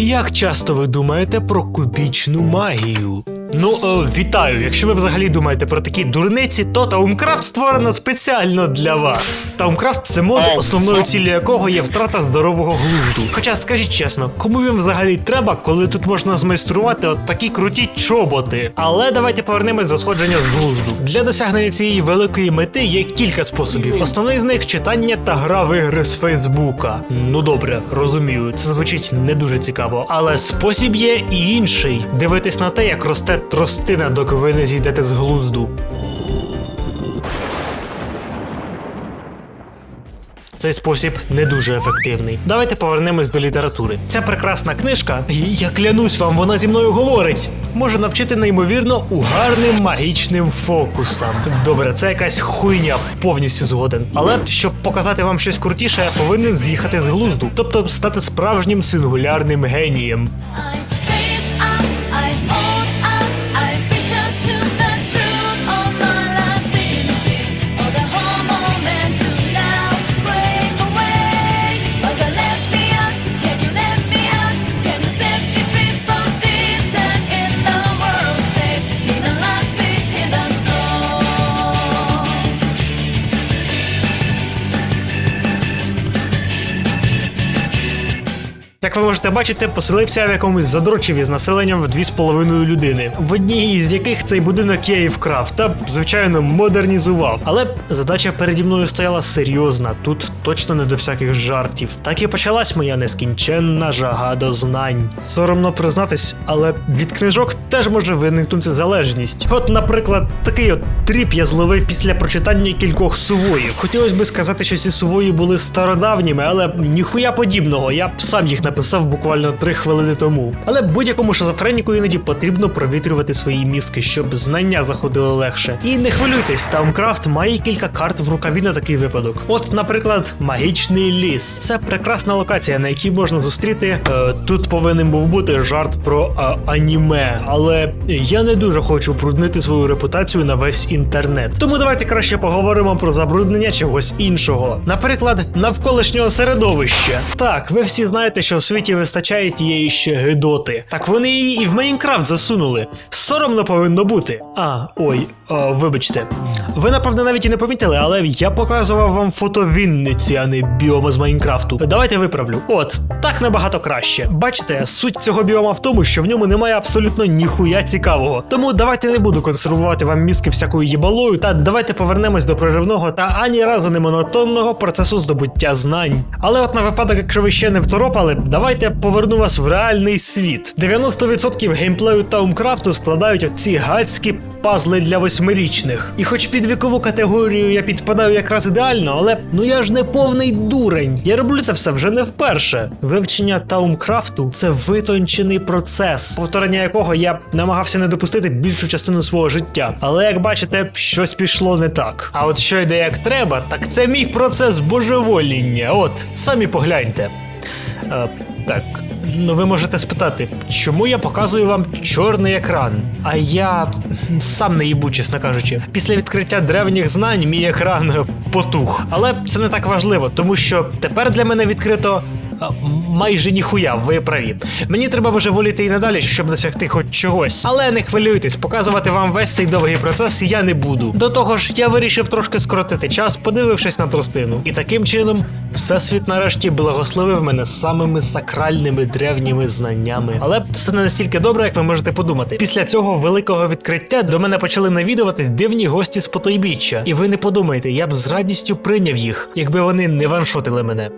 Як часто ви думаєте про кубічну магію? Ну, е, вітаю. Якщо ви взагалі думаєте про такі дурниці, то Таумкрафт створено спеціально для вас. Таумкрафт це мод, основною ціллю якого є втрата здорового глузду. Хоча скажіть чесно, кому він взагалі треба, коли тут можна змайструвати от такі круті чоботи? Але давайте повернемось до сходження з глузду. Для досягнення цієї великої мети є кілька способів. Основний з них читання та гра в ігри з Фейсбука. Ну добре, розумію, це звучить не дуже цікаво. Але спосіб є і інший: дивитись на те, як росте тростина, доки ви не зійдете з глузду. Цей спосіб не дуже ефективний. Давайте повернемось до літератури. Ця прекрасна книжка, і я клянусь вам, вона зі мною говорить, може навчити неймовірно угарним магічним фокусам. Добре, це якась хуйня, повністю згоден. Але щоб показати вам щось крутіше, я повинен з'їхати з глузду, тобто стати справжнім сингулярним генієм. Як ви можете бачити, поселився в якомусь задрочеві з населенням в 2,5 людини, в одній із яких цей будинок я і вкрав та, звичайно, модернізував. Але задача переді мною стояла серйозна, тут точно не до всяких жартів. Так і почалась моя нескінченна жага до знань. Соромно признатись, але від книжок теж може виникнути залежність. От, наприклад, такий от тріп я зловив після прочитання кількох сувоїв. Хотілося би сказати, що ці сувої були стародавніми, але ніхуя подібного. Я б сам їх написав буквально три хвилини тому. Але будь-якому шизофреніку іноді потрібно провітрювати свої мізки, щоб знання заходили легше. І не хвилюйтесь, Таумкрафт має кілька карт в рукаві на такий випадок. От, наприклад, магічний ліс. Це прекрасна локація, на якій можна зустріти. Е, тут повинен був бути жарт про е, аніме, але я не дуже хочу бруднити свою репутацію на весь інтернет. Тому давайте краще поговоримо про забруднення чогось іншого. Наприклад, навколишнього середовища. Так, ви всі знаєте, що в світі вистачає тієї ще гидоти. Так вони її і в Майнкрафт засунули. Соромно повинно бути. А, ой, о, вибачте. Ви напевно навіть і не помітили, але я показував вам фото Вінниці, а не біома з Майнкрафту. Давайте виправлю. От, так набагато краще. Бачите, суть цього біома в тому, що в ньому немає абсолютно ніхуя цікавого. Тому давайте не буду консервувати вам мізки всякою їбалою, та давайте повернемось до проривного та ані разу не монотонного процесу здобуття знань. Але от на випадок, якщо ви ще не второпали, давайте поверну вас в реальний світ. 90% геймплею Таумкрафту складають оці гадські пазли для восьмирічних. І хоч під вікову категорію я підпадаю якраз ідеально, але ну я ж не повний дурень. Я роблю це все вже не вперше. Вивчення Таумкрафту це витончений процес, повторення якого я намагався не допустити більшу частину свого життя. Але як бачите, щось пішло не так. А от що йде як треба, так це мій процес божевоління. От самі погляньте. Е, так, ну ви можете спитати, чому я показую вам чорний екран? А я сам не їбу, чесно кажучи. Після відкриття древніх знань мій екран потух. Але це не так важливо, тому що тепер для мене відкрито. Майже ніхуя, ви праві. Мені треба божеволіти і надалі, щоб досягти хоч чогось. Але не хвилюйтесь, показувати вам весь цей довгий процес я не буду. До того ж, я вирішив трошки скоротити час, подивившись на тростину. І таким чином, всесвіт нарешті благословив мене самими сакральними древніми знаннями. Але все не настільки добре, як ви можете подумати. Після цього великого відкриття до мене почали навідуватись дивні гості з потойбіччя. І ви не подумайте, я б з радістю прийняв їх, якби вони не ваншотили мене.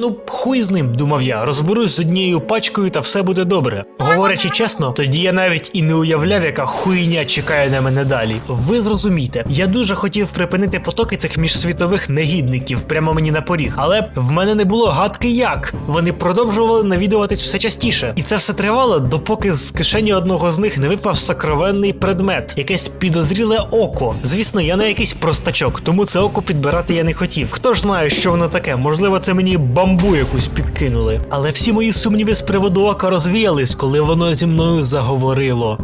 Ну, хуй з ним, думав я, розберусь з однією пачкою та все буде добре. Говорячи чесно, тоді я навіть і не уявляв, яка хуйня чекає на мене далі. Ви зрозумійте, я дуже хотів припинити потоки цих міжсвітових негідників прямо мені на поріг, але в мене не було гадки як. Вони продовжували навідуватись все частіше, і це все тривало, допоки з кишені одного з них не випав сокровенний предмет, якесь підозріле око. Звісно, я не якийсь простачок, тому це око підбирати я не хотів. Хто ж знає, що воно таке? Можливо, це мені бамбу якусь підкинули. Але всі мої сумніви з приводу ока розвіялись, коли воно зі мною заговорило.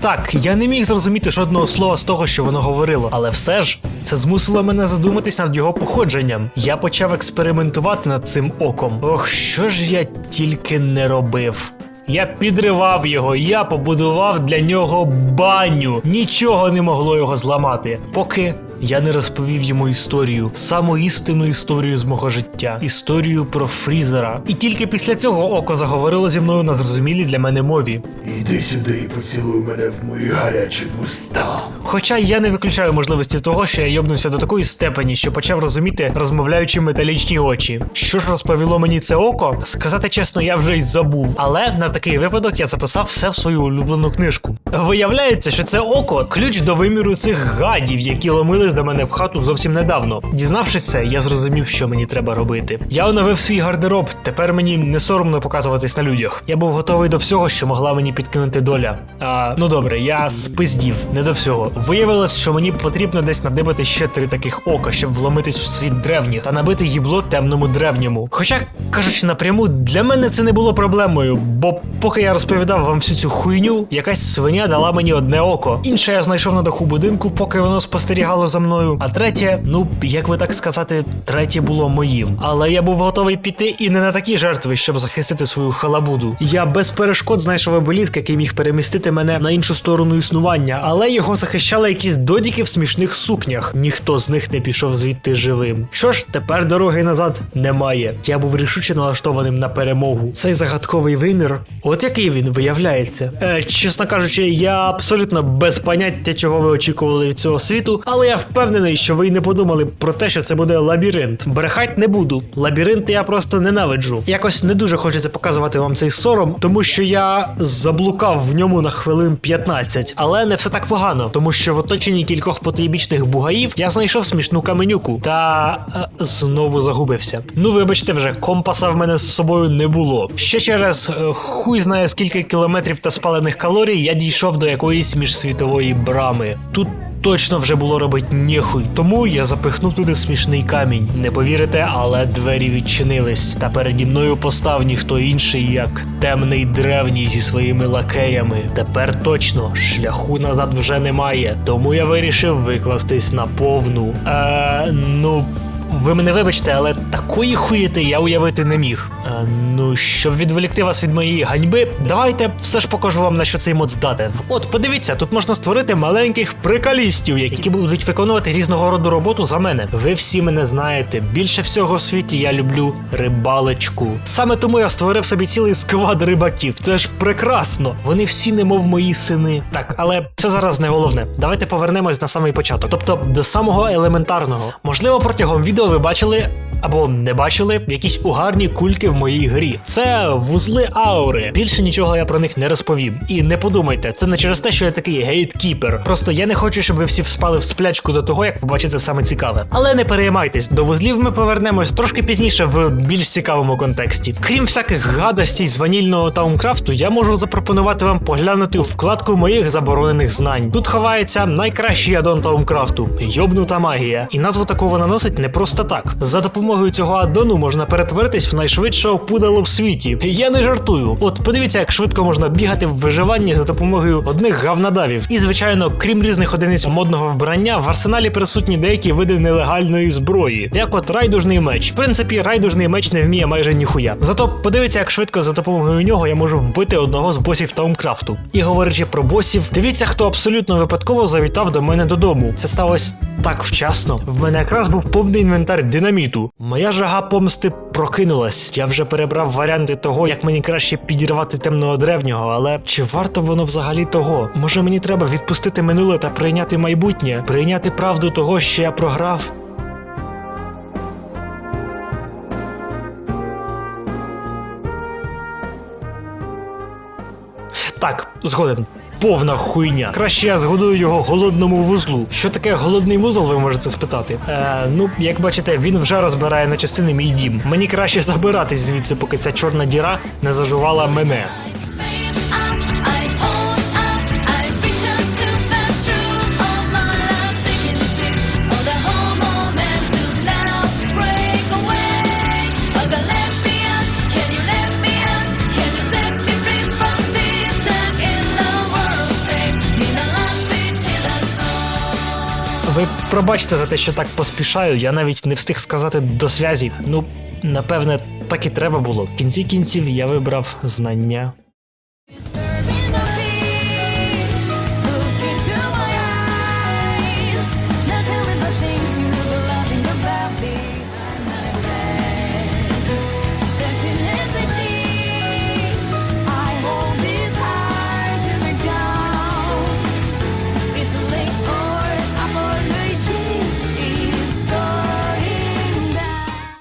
Так, я не міг зрозуміти жодного слова з того, що воно говорило, але все ж це змусило мене задуматись над його походженням. Я почав експериментувати над цим оком. Ох, що ж я тільки не робив. Я підривав його, я побудував для нього баню. Нічого не могло його зламати. Поки я не розповів йому історію, саму істинну історію з мого життя, історію про фрізера. І тільки після цього око заговорило зі мною на зрозумілій для мене мові. Іди сюди і поцілуй мене в мої гарячі вуста. Хоча я не виключаю можливості того, що я йобнувся до такої степені, що почав розуміти розмовляючи металічні очі. Що ж розповіло мені це око? Сказати чесно, я вже й забув. Але на такий випадок я записав все в свою улюблену книжку. Виявляється, що це око ключ до виміру цих гадів, які ломились до мене в хату зовсім недавно. Дізнавшись це, я зрозумів, що мені треба робити. Я оновив свій гардероб. Тепер мені не соромно показуватись на людях. Я був готовий до всього, що могла мені підкинути доля. А, ну добре, я спиздів, не до всього. Виявилось, що мені потрібно десь надибати ще три таких ока, щоб вломитись в світ древніх та набити їбло темному древньому. Хоча, кажучи напряму, для мене це не було проблемою, бо поки я розповідав вам всю цю хуйню, якась свиня дала мені одне око. Інше я знайшов на даху будинку, поки воно спостерігало за мною. А третє, ну як би так сказати, третє було моїм. Але я був готовий піти і не на такі жертви, щоб захистити свою халабуду. Я без перешкод знайшов обеліск, який міг перемістити мене на іншу сторону існування, але його захищали якісь додіки в смішних сукнях. Ніхто з них не пішов звідти живим. Що ж, тепер дороги назад немає. Я був рішуче налаштованим на перемогу. Цей загадковий вимір, от який він виявляється. Е, чесно кажучи, я абсолютно без поняття, чого ви очікували від цього світу, але я впевнений, що ви й не подумали про те, що це буде лабіринт. Брехать не буду. Лабіринт я просто ненавиджу. Якось не дуже хочеться показувати вам цей сором, тому що я заблукав в ньому на хвилин 15. Але не все так погано, тому що в оточенні кількох потойбічних бугаїв я знайшов смішну каменюку та е, знову загубився. Ну, вибачте, вже компаса в мене з собою не було. Ще через е, хуй знає скільки кілометрів та спалених калорій я дійшов до якоїсь міжсвітової брами. Тут точно вже було робити ніхуй. Тому я запихнув туди смішний камінь. Не повірите, але двері відчинились. Та переді мною постав ніхто інший, як темний древній зі своїми лакеями. Тепер точно шляху назад вже немає. Тому я вирішив викластись на повну. Е, ну. Ви мене вибачте, але такої хуєти я уявити не міг. Е, ну, щоб відволікти вас від моєї ганьби, давайте все ж покажу вам на що цей мод здатен. От, подивіться, тут можна створити маленьких прикалістів, які будуть виконувати різного роду роботу за мене. Ви всі мене знаєте. Більше всього в світі я люблю рибалочку. Саме тому я створив собі цілий сквад рибаків. Це ж прекрасно. Вони всі немов мої сини. Так, але це зараз не головне. Давайте повернемось на самий початок, тобто до самого елементарного. Можливо, протягом відео ви бачили. Або не бачили якісь угарні кульки в моїй грі. Це вузли аури. Більше нічого я про них не розповім. І не подумайте, це не через те, що я такий гейткіпер. Просто я не хочу, щоб ви всі вспали в сплячку до того, як побачите саме цікаве. Але не переймайтесь, до вузлів ми повернемось трошки пізніше в більш цікавому контексті. Крім всяких гадостей з ванільного таункрафту, я можу запропонувати вам поглянути у вкладку моїх заборонених знань. Тут ховається найкращий аддон таункрафту йобнута магія. І назву таку вона носить не просто так. За допомогою цього аддону можна перетворитись в найшвидшого пудало в світі. Я не жартую. От подивіться, як швидко можна бігати в виживанні за допомогою одних гавнадавів. І звичайно, крім різних одиниць модного вбрання, в арсеналі присутні деякі види нелегальної зброї, як от райдужний меч. В принципі, райдужний меч не вміє майже ніхуя. Зато подивіться, як швидко за допомогою нього я можу вбити одного з босів Таумкрафту. І говорячи про босів, дивіться, хто абсолютно випадково завітав до мене додому. Це сталося так вчасно. В мене якраз був повний інвентар динаміту. Моя жага помсти прокинулась. Я вже перебрав варіанти того, як мені краще підірвати темного древнього, але чи варто воно взагалі того? Може мені треба відпустити минуле та прийняти майбутнє, прийняти правду того, що я програв? Так, згоден. Повна хуйня. Краще я згодую його голодному вузлу. Що таке голодний вузол, ви можете спитати? Е, ну, як бачите, він вже розбирає на частини мій дім. Мені краще забиратись звідси, поки ця чорна діра не зажувала мене. Ви Пробачте за те, що так поспішаю, я навіть не встиг сказати до зв'язі. Ну, напевне, так і треба було. В кінці кінців я вибрав знання.